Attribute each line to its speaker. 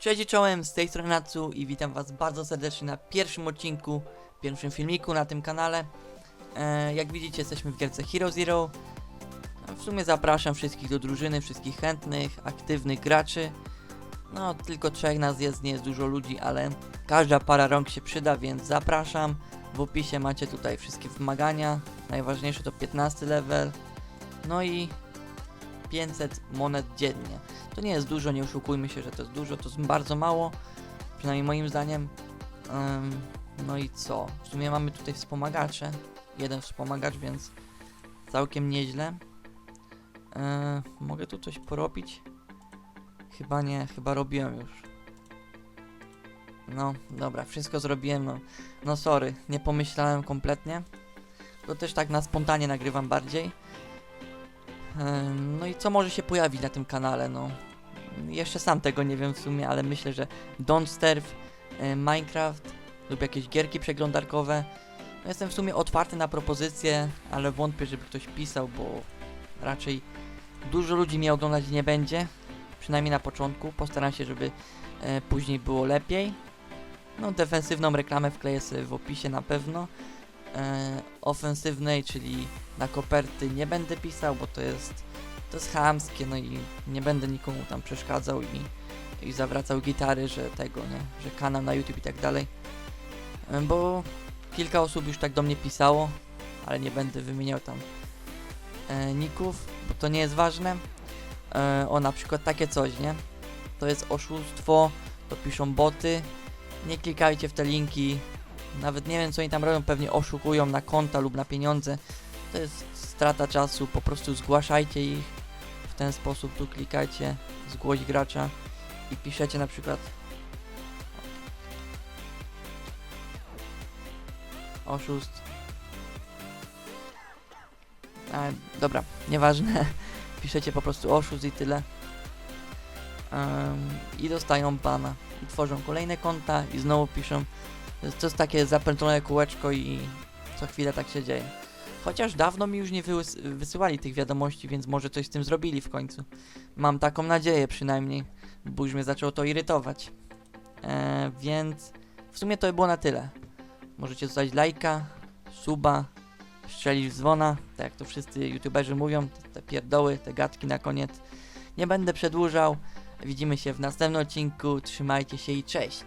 Speaker 1: Cześć czołem, z tej strony Natsu i witam was bardzo serdecznie na pierwszym odcinku, pierwszym filmiku na tym kanale. E, jak widzicie jesteśmy w gierce Hero Zero. W sumie zapraszam wszystkich do drużyny, wszystkich chętnych, aktywnych graczy. No, tylko trzech nas jest, nie jest dużo ludzi, ale każda para rąk się przyda, więc zapraszam. W opisie macie tutaj wszystkie wymagania. Najważniejsze to 15 level. No i 500 monet dziennie. To nie jest dużo, nie oszukujmy się, że to jest dużo, to jest bardzo mało, przynajmniej moim zdaniem. Ym, no i co? W sumie mamy tutaj wspomagacze. Jeden wspomagacz, więc całkiem nieźle. Yy, mogę tu coś porobić? Chyba nie, chyba robiłem już. No, dobra, wszystko zrobiłem, no, no sorry, nie pomyślałem kompletnie. To też tak na spontanie nagrywam bardziej. No i co może się pojawić na tym kanale? No, jeszcze sam tego nie wiem w sumie, ale myślę, że Don't Starve, e, Minecraft lub jakieś gierki przeglądarkowe. No jestem w sumie otwarty na propozycje, ale wątpię, żeby ktoś pisał, bo raczej dużo ludzi mnie oglądać nie będzie. Przynajmniej na początku. Postaram się, żeby e, później było lepiej. No, defensywną reklamę wkleję sobie w opisie na pewno. E, ofensywnej, czyli na koperty nie będę pisał, bo to jest to jest chamskie, no i nie będę nikomu tam przeszkadzał i, i zawracał gitary, że tego, nie, że kanał na YouTube i tak dalej. Bo kilka osób już tak do mnie pisało, ale nie będę wymieniał tam e, ników, bo to nie jest ważne. E, o, na przykład takie coś, nie? To jest oszustwo, to piszą boty. Nie klikajcie w te linki. Nawet nie wiem, co oni tam robią, pewnie oszukują na konta lub na pieniądze. To jest strata czasu, po prostu zgłaszajcie ich ten sposób, tu klikajcie, zgłoś gracza i piszecie na przykład oszust. A, dobra, nieważne. Piszecie po prostu oszust i tyle. I dostają bana. I tworzą kolejne konta i znowu piszą. To jest takie zapętlone kółeczko i co chwilę tak się dzieje. Chociaż dawno mi już nie wys- wysyłali tych wiadomości, więc może coś z tym zrobili w końcu. Mam taką nadzieję przynajmniej, bo już mnie zaczęło to irytować. E, więc w sumie to by było na tyle. Możecie zostawić lajka, suba, strzelić w dzwona, tak jak to wszyscy youtuberzy mówią, te, te pierdoły, te gadki na koniec. Nie będę przedłużał. Widzimy się w następnym odcinku. Trzymajcie się i cześć!